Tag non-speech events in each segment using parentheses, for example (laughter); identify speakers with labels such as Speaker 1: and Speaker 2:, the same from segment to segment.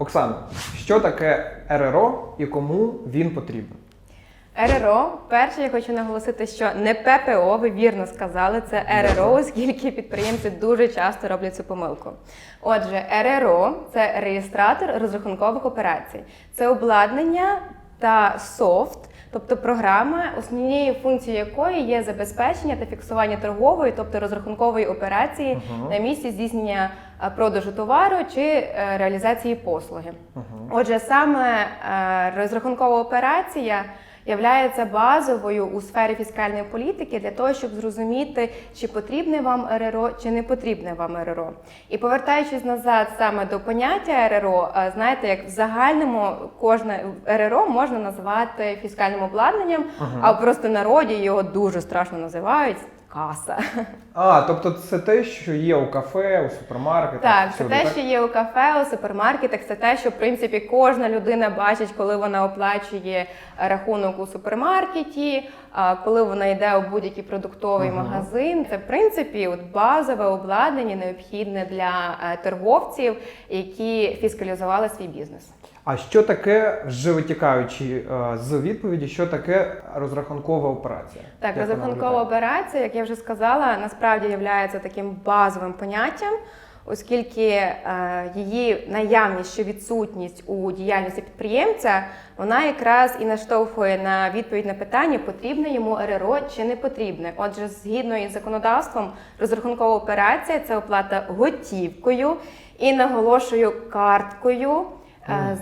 Speaker 1: Оксана, що таке РРО і кому він потрібен?
Speaker 2: РРО, перше, я хочу наголосити, що не ППО, ви вірно сказали, це РРО, оскільки підприємці дуже часто роблять цю помилку. Отже, РРО це реєстратор розрахункових операцій, це обладнання та софт, тобто програма, основною функцією якої є забезпечення та фіксування торгової, тобто розрахункової операції
Speaker 1: Мгм.
Speaker 2: на місці здійснення е, продажу товару чи е, реалізації послуги. Отже, саме е, розрахункова операція являється базовою у сфері фіскальної політики для того, щоб зрозуміти, чи потрібне вам РРО, чи не потрібне вам РРО. І повертаючись назад саме до поняття РРО, е, знаєте, як в загальному кожне РРО можна називати фіскальним обладнанням, а просто народі його дуже страшно називають каса.
Speaker 1: А, тобто це те, що є у кафе, у супермаркетах.
Speaker 2: Так, це те, що є у кафе, у супермаркетах, це те, що в принципі кожна людина бачить, коли вона оплачує рахунок у супермаркеті, коли вона йде у будь-який продуктовий
Speaker 1: Мгм.
Speaker 2: магазин. Це в принципі от базове обладнання, необхідне для е, торговців, які фіскалізували свій бізнес.
Speaker 1: А що таке, вже витікаючи е, з відповіді, що таке розрахункова операція?
Speaker 2: Так,
Speaker 1: Як
Speaker 2: розрахункова операція, як я вже сказала, насправді є таким базовим поняттям, оскільки е, її наявність чи відсутність у діяльності підприємця, вона якраз і наштовхує на відповідь на питання, потрібне йому РРО чи не потрібне. Отже, згідно із законодавством, розрахункова операція це оплата готівкою і наголошую карткою.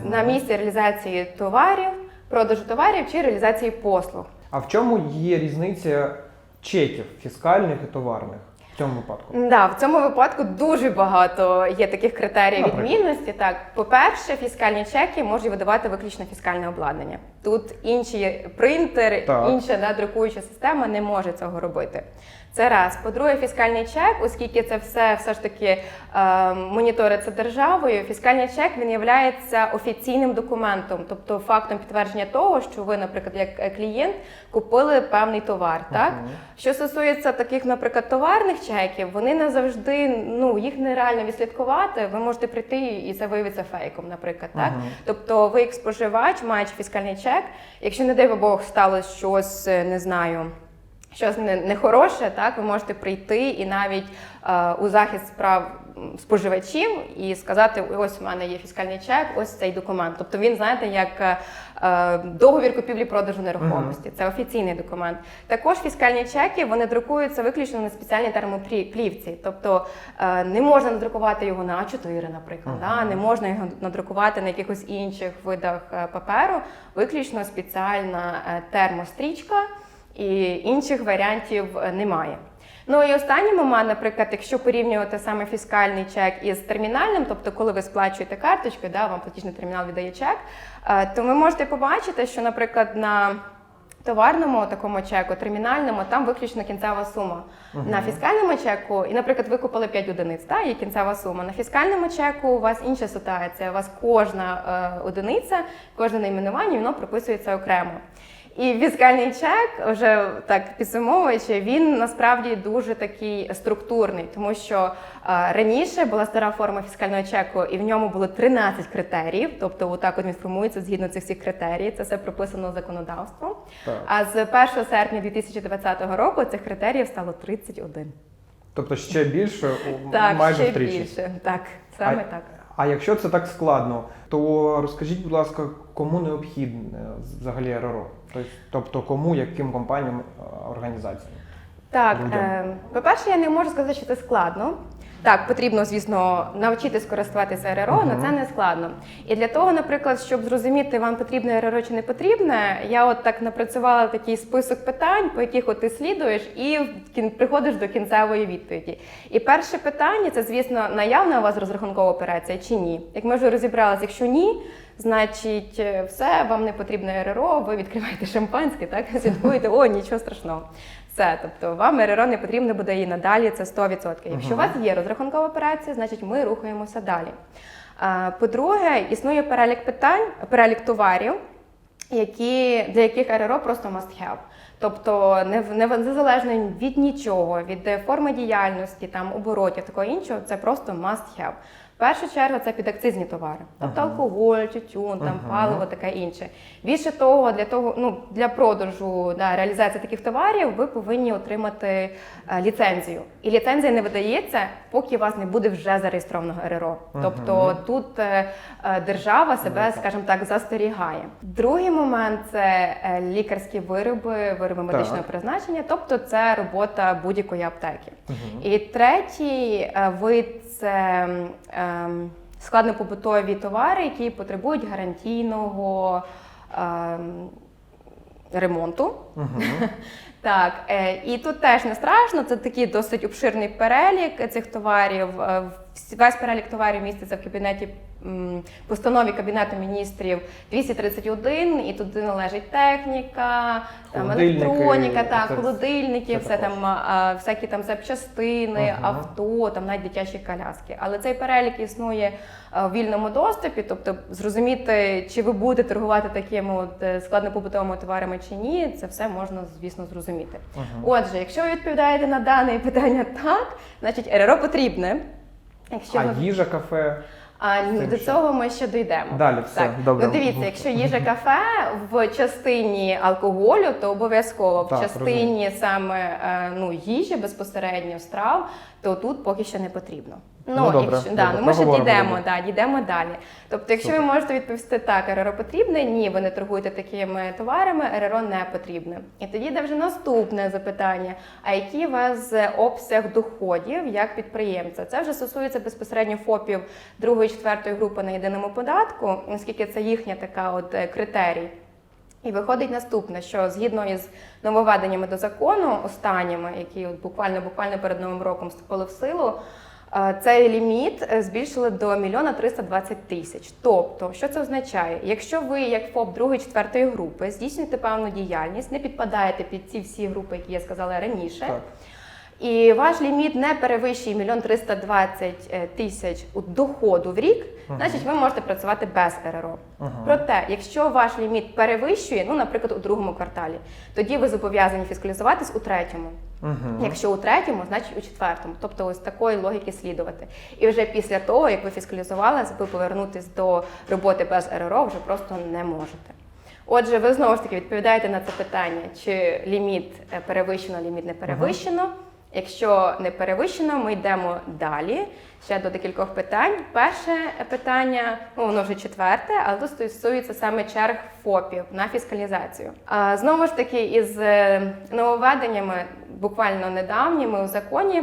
Speaker 2: На місці реалізації товарів, продажу товарів чи реалізації послуг.
Speaker 1: А в чому є різниця чеків фіскальних і товарних в цьому випадку?
Speaker 2: Да, в цьому випадку дуже багато є таких критеріїв
Speaker 1: Наприклад?
Speaker 2: відмінності. Так, по-перше, фіскальні чеки може видавати виключно фіскальне обладнання. Тут інші принтер,
Speaker 1: Так.
Speaker 2: інша да, друкуюча система не може цього робити. Це раз. По-друге, фіскальний чек, оскільки це все все ж таки е, моніториться державою. Фіскальний чек він є офіційним документом, тобто фактом підтвердження того, що ви, наприклад, як е, клієнт купили певний товар. Так
Speaker 1: Мгм.
Speaker 2: що стосується таких, наприклад, товарних чеків, вони не завжди ну їх нереально відслідкувати. Ви можете прийти і це виявиться фейком, наприклад, так
Speaker 1: Мгм.
Speaker 2: тобто ви як споживач, маючи фіскальний чек, якщо не дай Бог сталося щось, е, не знаю. Щось нехороше, так ви можете прийти і навіть е, у захист справ споживачів і сказати: ось у мене є фіскальний чек, ось цей документ. Тобто він знаєте, як е, е, договір купівлі-продажу нерухомості. Це офіційний документ. Також фіскальні чеки вони друкуються виключно на спеціальній термоплівці. Тобто е, не можна надрукувати його на А4, наприклад, да? не можна його надрукувати на якихось інших видах е, паперу, виключно спеціальна е, термострічка і інших варіантів е, немає. Ну і останній момент, наприклад, якщо порівнювати саме фіскальний чек із термінальним, тобто коли ви сплачуєте карточкою, да, вам платіжний термінал віддає чек, е, то ви можете побачити, що, наприклад, на товарному такому чеку, термінальному, там виключно кінцева сума. На фіскальному чеку, і, наприклад, ви купили 5 одиниць, та, є кінцева сума. На фіскальному чеку у вас інша ситуація. У вас кожна е, одиниця, кожне найменування, воно прописується окремо. І фіскальний чек, вже так підсумовуючи, він насправді дуже такий структурний, тому що е, раніше була стара форма фіскального чеку, і в ньому було 13 критеріїв. Тобто, отак от він формується згідно цих всіх критерій. Це все прописано законодавством.
Speaker 1: Так.
Speaker 2: А з 1 серпня 2020 року цих критеріїв стало 31.
Speaker 1: Тобто ще більше,
Speaker 2: Так,
Speaker 1: майже
Speaker 2: ще
Speaker 1: втричі.
Speaker 2: більше. Так, саме
Speaker 1: А-
Speaker 2: так.
Speaker 1: А якщо це так складно, то розкажіть, будь ласка, кому необхідне взагалі РРО? Тобто, Тобто кому, яким компаніям, е, організаціям?
Speaker 2: Так, е, по-перше, я не можу сказати, що це складно. Так, потрібно, звісно, навчитись користуватися РРО, але це не складно. І для того, наприклад, щоб зрозуміти, вам потрібне РРО чи не потрібне, я от так напрацювала такий список питань, по яких от ти слідуєш, і приходиш до кінцевої відповіді. І перше питання це, звісно, наявна у вас розрахункова операція чи ні. Як ми вже розібралися, якщо ні, значить е, все, вам не потрібне РРО, ви відкриваєте шампанське, так (laughs) слідкуєте, о, нічого страшного. Все, тобто вам РРО не потрібно буде і надалі, це 100%. Якщо у вас є розрахункова операція, значить ми рухаємося далі. По-друге, існує перелік питань, перелік товарів, які, для яких РРО просто must have. Тобто не, незалежно від нічого, від форми діяльності, там оборотів, такого іншого, це просто must have. Першу чергу це підакцизні товари, тобто
Speaker 1: Ага.
Speaker 2: алкоголь, тютюн, там
Speaker 1: Ага.
Speaker 2: паливо, таке інше. Більше того, для того, ну для продажу да, реалізації таких товарів, ви повинні отримати е, ліцензію. І ліцензія не видається, поки у вас не буде вже зареєстрованого РРО. Тобто
Speaker 1: Мгм.
Speaker 2: тут е, е, держава себе, скажімо так, застерігає. Другий момент це е, лікарські вироби, вироби медичного
Speaker 1: Так.
Speaker 2: призначення, тобто це робота будь-якої аптеки.
Speaker 1: Мгм.
Speaker 2: І третій е, вид це складнопобутові товари, які потребують гарантійного ем, ремонту.
Speaker 1: Мгм. (laughs)
Speaker 2: Так, е, і тут теж не страшно, це такий досить обширний перелік цих товарів. Е, Весь перелік товарів міститься в кабінеті постанові Кабінету міністрів 231, і туди належить техніка, там електроніка, так,
Speaker 1: це-
Speaker 2: холодильники,
Speaker 1: це
Speaker 2: все
Speaker 1: також.
Speaker 2: там а, всякі там запчастини,
Speaker 1: Ага.
Speaker 2: авто, там навіть дитячі коляски. Але цей перелік існує в вільному доступі, тобто зрозуміти, чи ви будете торгувати такими от е, складнопобутовими товарами чи ні, це все можна, звісно, зрозуміти.
Speaker 1: Мгм.
Speaker 2: Отже, якщо ви відповідаєте на дане питання так, значить РРО потрібне. Якщо
Speaker 1: А
Speaker 2: ви
Speaker 1: їжа, кафе.
Speaker 2: А
Speaker 1: З
Speaker 2: до
Speaker 1: що?
Speaker 2: цього ми ще дійдемо.
Speaker 1: Далі все,
Speaker 2: Так.
Speaker 1: добре.
Speaker 2: Ну дивіться, якщо їжа кафе в частині алкоголю, то обов'язково в
Speaker 1: Так,
Speaker 2: частині саме е, ну, їжі безпосередньо страв, то тут поки що не потрібно.
Speaker 1: Ну, добре,
Speaker 2: якщо,
Speaker 1: добре,
Speaker 2: да, ну, ми ще дійдемо, да, дійдемо далі. Тобто, якщо ви можете відповісти так, РРО потрібне, ні, ви не торгуєте такими товарами, РРО не потрібне. І тоді йде вже наступне запитання: а який у вас обсяг доходів як підприємця? Це вже стосується безпосередньо ФОПів другої, четвертої групи на єдиному податку, оскільки це їхня така от е, критерій. І виходить наступне, що згідно із нововведеннями до закону, останніми, які от буквально буквально перед новим роком вступили в силу, е, цей ліміт е, збільшили до мільйона 320 тисяч. Тобто, що це означає? Якщо ви, як ФОП другої четвертої групи, здійснюєте певну діяльність, не підпадаєте під ці всі групи, які я сказала раніше.
Speaker 1: Так.
Speaker 2: І ваш ліміт не перевищує 1 320 е, тисяч доходу в рік,
Speaker 1: Мгм.
Speaker 2: значить ви можете працювати без РРО.
Speaker 1: Мгм.
Speaker 2: Проте, якщо ваш ліміт перевищує, ну, наприклад, у другому кварталі, тоді ви зобов'язані фіскалізуватись у третьому.
Speaker 1: Мгм.
Speaker 2: Якщо у третьому, значить у четвертому. Тобто ось такої логіки слідувати. І вже після того, як ви фіскалізувалися, ви повернутись до роботи без РРО вже просто не можете. Отже, ви знову ж таки відповідаєте на це питання, чи ліміт е, перевищено, ліміт не перевищено. Якщо не перевищено, ми йдемо далі. Ще до декількох питань. Перше питання, ну воно вже четверте, але тут стосується саме черг ФОПів на фіскалізацію. А, знову ж таки, із е, нововведеннями, буквально недавніми у законі.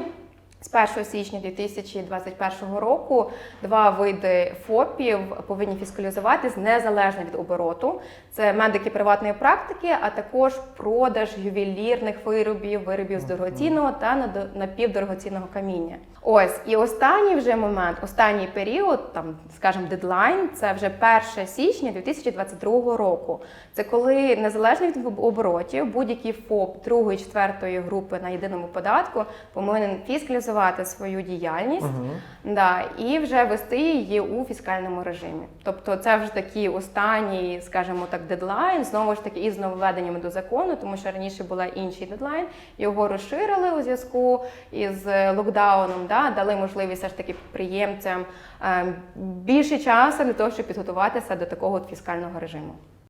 Speaker 2: З 1 січня 2021 року два види ФОПів повинні фіскалізуватись незалежно від обороту. Це медики приватної практики, а також продаж ювелірних виробів, виробів з дорогоцінного та напівдорогоцінного каміння. Ось і останній вже момент, останній період, там скажімо, дедлайн, це вже 1 січня 2022 року. Це коли незалежно від оборотів, будь-який ФОП другої, четвертої групи на єдиному податку повинен фіскалізувати свою діяльність.
Speaker 1: Мгм.
Speaker 2: Да, і вже вести її у фіскальному режимі. Тобто це вже такий останній, скажімо так, дедлайн, знову ж таки, із нововведеннями до закону, тому що раніше була інший дедлайн. Його розширили у зв'язку із е, локдауном, да, дали можливість все ж таки підприємцям е, більше часу для того, щоб підготуватися до такого фіскального режиму.